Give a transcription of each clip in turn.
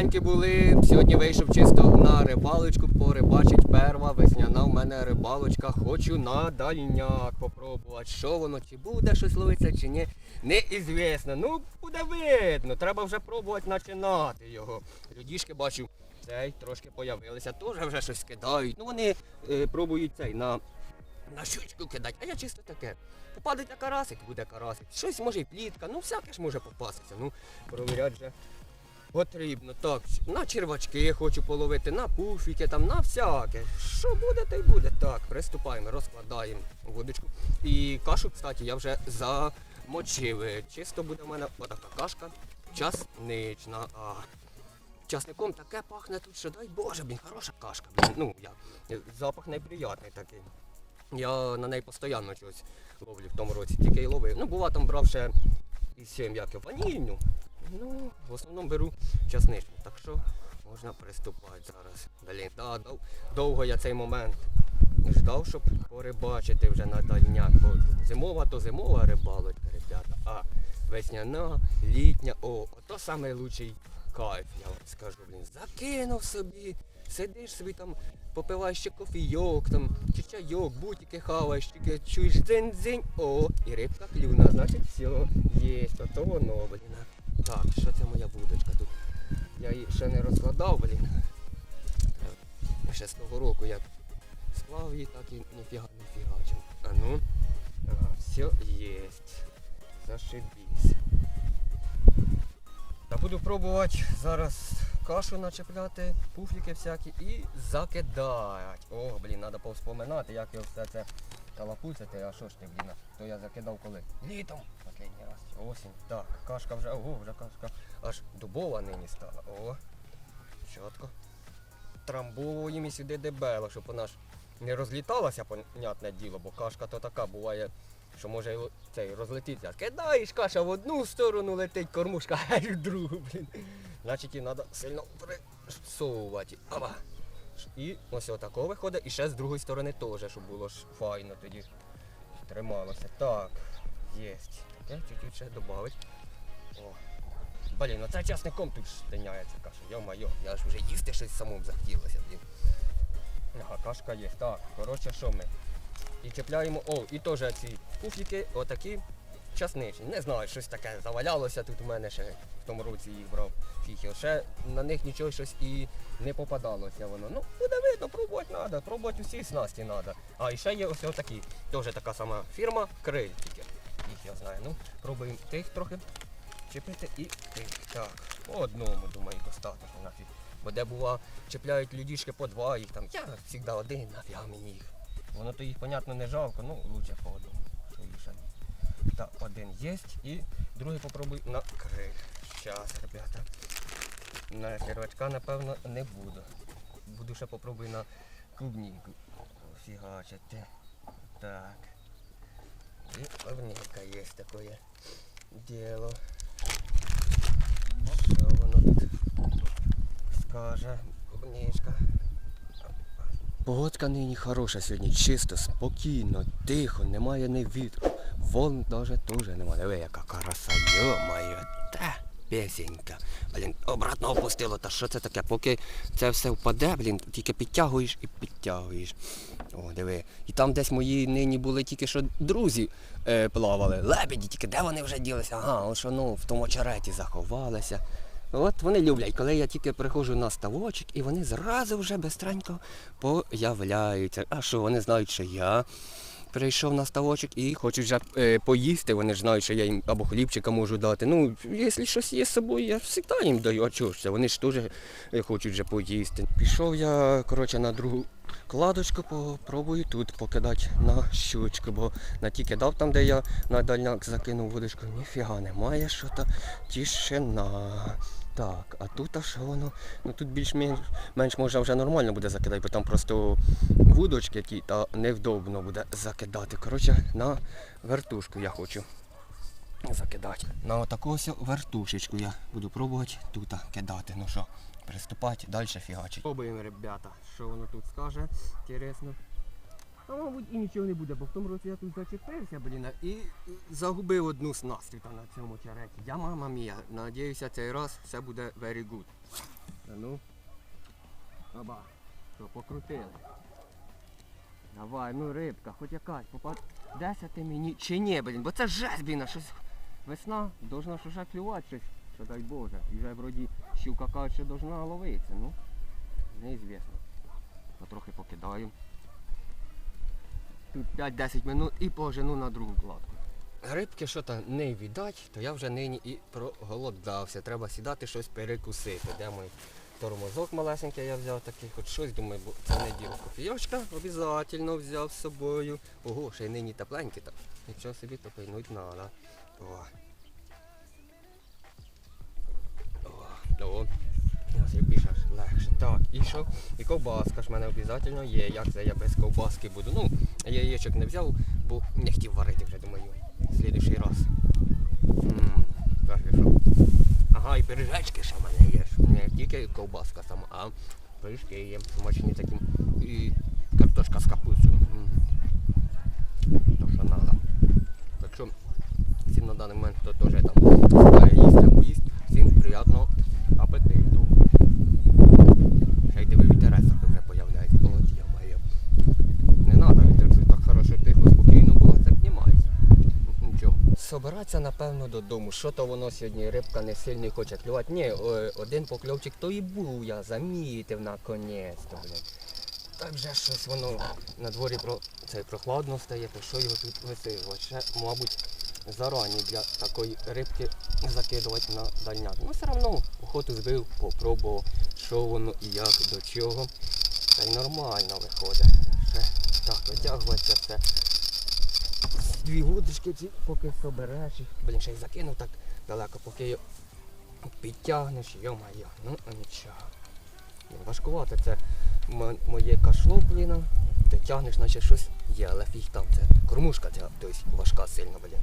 дорогенькі були. Сьогодні вийшов чисто на рибалочку, порибачить перва весняна в мене рибалочка. Хочу на дальняк попробувати. Що воно, чи буде щось ловиться, чи ні. Неізвісно. Ну, буде видно. Треба вже пробувати починати його. Людішки бачу, цей трошки появилися, теж вже щось кидають. Ну вони е, пробують цей на, на щучку кидати, а я чисто таке. Попадуть на карасик, буде карасик. Щось може і плітка, ну всяке ж може попастися. Ну, провіряти вже потрібно. Так, на червачки хочу половити, на пуфіки, там, на всяке. Що буде, то й буде. Так, приступаємо, розкладаємо водочку. І кашу, кстати, я вже замочив. Чисто буде в мене отака кашка часнична. А, часником таке пахне тут, що дай Боже, блін, хороша кашка. Блін. Ну, я, запах неприятний такий. Я на неї постійно щось ловлю в тому році, тільки й ловив. Ну, бува там брав ще сім як ванільну. Ну, в основному беру часничну. Так що можна приступати зараз. Блін, да, дов- довго я цей момент ждав, щоб порибачити вже на дальняк. Бо зимова то зимова рибалочка, ребята. А весняна, літня, о, ото найкращий кайф, я вам скажу, блін. Закинув собі, сидиш собі там, попиваєш ще кофійок там, чи чайок, бутики хаваєш, тільки чуєш дзинь-дзинь, о, і рибка клюна, значить все, є, ото воно, блін. Так, що це моя вудочка тут? Я її ще не розкладав, блін. Ще з того року як склав її, так і ніфіга не фігачив. А ну, ага, все єсть. Зашибісь. Та буду пробувати зараз кашу начепляти, пуфліки всякі і закидати. О, блін, треба повспоминати, як я все це калапуцяти, а що ж ти, блін, то я закидав коли? Літом. Останній раз. Осінь. Так, кашка вже, ого, вже кашка аж дубова нині стала. О, чітко. Трамбовуємо сюди дебело, щоб вона ж не розліталася, понятне діло, бо кашка то така буває, що може цей розлетітися. Кидаєш каша в одну сторону летить, кормушка аж в другу, блін. Значить її треба сильно присовувати. Ава. І ось отако виходить, і ще з другої сторони теж, щоб було ж файно тоді трималося. Так, єсть. Таке чуть-чуть ще додавить. О. Блін, оце часником тут штиняється каша. Йо-майо, я ж вже їсти щось самому захотілося, блін. Ага, кашка є. Так, коротше, що ми? І чіпляємо, о, і теж ці куфліки, отакі часничні. Не знаю, щось таке завалялося тут у мене ще в тому році їх брав. Фіг. Ще на них нічого щось і не попадалося воно. Ну, буде видно, пробувати треба, пробувати усі снасті треба. А ще є ось отакі. Теж така сама фірма, криль тільки. Їх я знаю. Ну, пробуємо тих трохи чіпити і тих. Так, по одному, думаю, достатньо нафіг. Бо де бува, чіпляють людішки по два, їх там, я завжди один, нафіг мені їх. Воно то їх, понятно, не жалко, ну лучше по одному. Так, один є і другий попробуй на криль. Щас, ребята. На червачка, напевно, не буду. Буду ще попробую на клубніку фігачити. Так. І плавненька є таке діло. Що воно тут скаже? Клубничка. Погодка нині хороша сьогодні, чисто, спокійно, тихо, немає ні вітру. Навіть теж немає. Диви, яка краса, йо-моє, та песенька. Блін, обратно опустило, та що це таке? Поки це все впаде, блін, тільки підтягуєш і підтягуєш. О, диви. І там десь мої нині були тільки що друзі е, плавали. Лебеді, тільки де вони вже ділися? Ага, ось ну, в тому очереті заховалися. От вони люблять, коли я тільки приходжу на ставочок, і вони зразу вже бистренько появляються. А що, вони знають, що я прийшов на ставочок і хочуть вже е, поїсти, вони ж знають, що я їм або хлібчика можу дати. Ну, якщо щось є з собою, я завжди їм даю, а чого? Вони ж теж е, хочуть вже поїсти. Пішов я, коротше, на другу кладочку, попробую тут покидати на щучку, бо на ті кидав там, де я на дальняк закинув водичку, ніфіга немає, що то тишина. Так, а тут а що воно? Ну тут більш-менш менш може вже нормально буде закидати, бо там просто вудочки які, та невдобно буде закидати. Коротше, на вертушку я хочу закидати. На отаку ось вертушечку я буду пробувати тут кидати. Ну що, приступати, далі фігачить. Пробуємо, ребята, що воно тут скаже. Інтересно. А мабуть і нічого не буде, бо в тому році я тут зачепився, блін, і загубив одну снастю там на цьому чареті. Я мама мія. Надіюся, цей раз все буде very good. Та ну. Оба. Що, покрутили. Давай, ну рибка, хоч якась, попад. Десять мені чи ні, блін, бо це жесть, блін, щось. Весна должна ж клювати щось, що дай Боже. І вже вроді щука каже, що должна ловитися, ну. Неізвісно. Потрохи покидаю. Тут 5-10 минут і пожену на другу кладку. Рибки що то не віддать, то я вже нині і проголодався. Треба сідати щось перекусити. Де мій тормозок малесенький я взяв такий, хоч щось, думаю, бо це неділю. Кофійочка обов'язково взяв з собою. Ого, ще й нині тепленький так. Нічого собі то пильнуть треба. О. І більше легше. Так, і що? І ковбаска ж в мене обов'язково є. Як це я без ковбаски буду? Ну, я яєчок не взяв, бо не хотів варити вже, думаю, слідуючий раз. Так. Ага, і пиріжечки ще в мене є. Не тільки ковбаска сама, а пиріжки є смачні такі. І картошка з капустою. То що треба. Так що всім на даний момент, хто теж там їсти або їсть, всім приємного апетиту. Ще й диви вітерець трохи вже появляється. От я маю. Не треба вітерцю так хорошо тихо, спокійно було, це піднімається. Нічого. Собиратися, напевно, додому. Що то воно сьогодні рибка не сильно хоче клювати. Ні, один покльовчик то і був, я замітив наконець-то, блін. Так вже щось воно на дворі про цей прохладно стає, то що його тут висилувати? Ще, мабуть, зарані для такої рибки закидувати на дальняк. Ну все одно охоту збив, попробував, що воно і як, до чого. Та й нормально виходить. Ще так, витягуватися все. Дві вудочки ці, поки собереш. Блін, ще й закинув так далеко, поки підтягнеш, йо-моє, ну нічого. Блін, Важкувато це моє кашло, блін. Ти тягнеш, наче щось є, але фіг там це. Кормушка ця тобто, важка сильно, блін.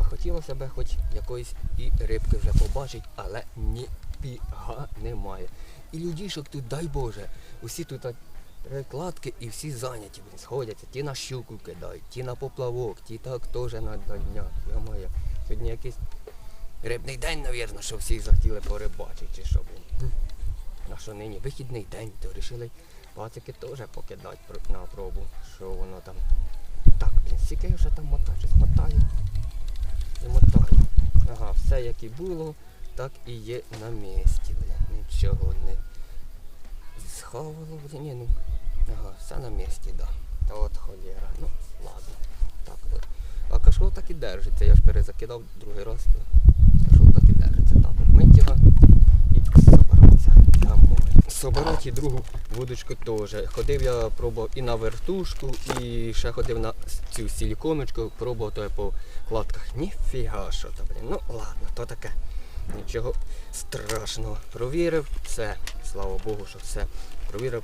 А хотілося б хоч якоїсь і рибки вже побачити, але ніфіга немає. І людішок тут, дай Боже, усі тут а, прикладки і всі зайняті, блін, сходяться. Ті на щуку кидають, ті на поплавок, ті так теж на дальняк. Я Сьогодні якийсь рибний день, навірно, що всі захотіли порибачити чи що, блін. А що нині вихідний день, то вирішили пацики теж покидати на пробу, що воно там. Так, блін, скільки я вже там мотаю, щось мотаю і мотаю. Ага, все як і було, так і є на місці, блін. Нічого не сховало, блін, ні, ну. Ага, все на місці, да. Та от холєра. Ну, ладно. Так от. А кашло так і держиться, я ж перезакидав другий раз, то так і держиться. Так, от мить і собиратися домой. Собирати другу вудочку теж. Ходив я пробував і на вертушку, і ще ходив на цю силіконочку, пробував то я по кладках. Ніфіга що то, блін. Ну ладно, то таке. Нічого страшного. Провірив, все. Слава Богу, що все. Провірив.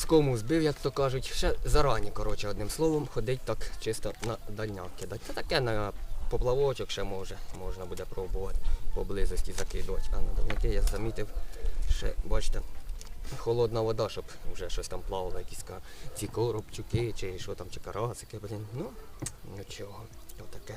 З кому збив, як то кажуть, ще зарані, коротше, одним словом, ходить так чисто на дальняк кидати. Це таке на поплавочок ще може, можна буде пробувати поблизості закидувати. А на дальняки я замітив, ще, бачите, холодна вода, щоб вже щось там плавало, якісь ці коробчуки, чи що там, чи карасики, блін. Ну, нічого. Отаке.